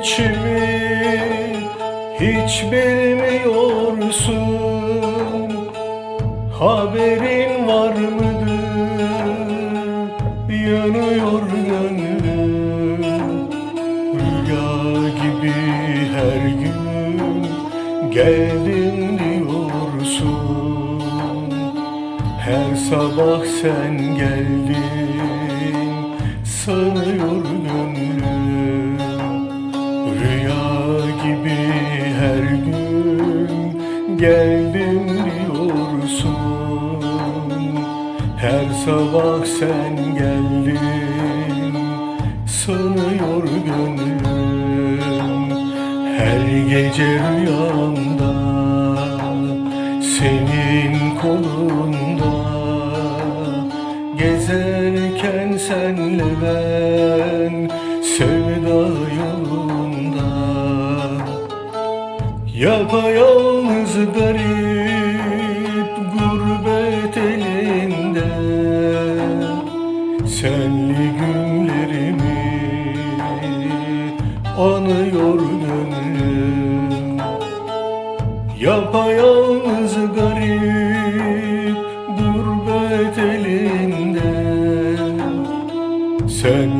İçimi hiç bilmiyorsun. Haberin var mıdır? Yanıyor gönlüm. Rüya gibi her gün geldim diyorsun. Her sabah sen geldin geldim diyorsun. Her sabah sen geldin sanıyor gönlüm. Her gece rüyamda senin kolunda. Gezerken senle ben sevda Yapayalnız garip gurbet elinde. Senli günlerimi anıyor gönlüm Yapayalnız garip gurbet elinde. Senli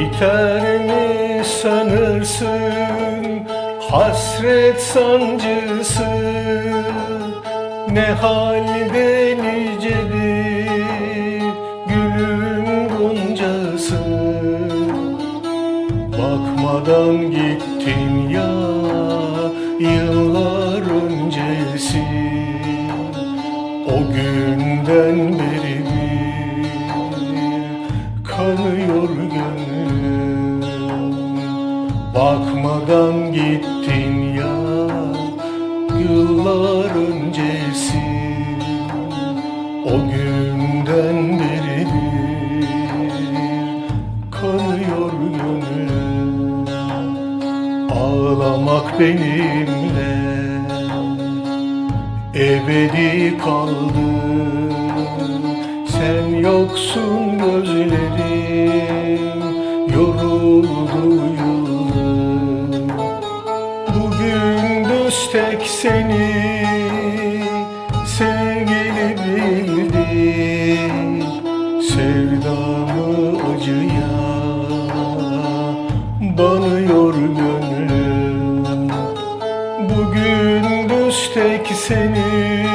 Biter mi sanırsın hasret sancısı. Ne halde nicedir gülün goncası. Bakmadan gittin ya yıllar öncesi. O günden beri benimle. Ebedi kaldı Sen yoksun gözlerim. Yoruldu yılım Bugün düz tek seni. Sevgili bildim. Sevdamı acıya banıyor tek seni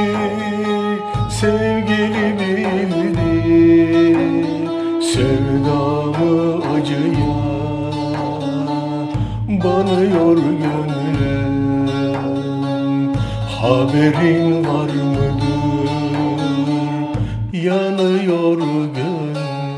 sevgili bildim Sevdamı acıya banıyor gönlüm. Haberin var mıdır? Yanıyor gönlüm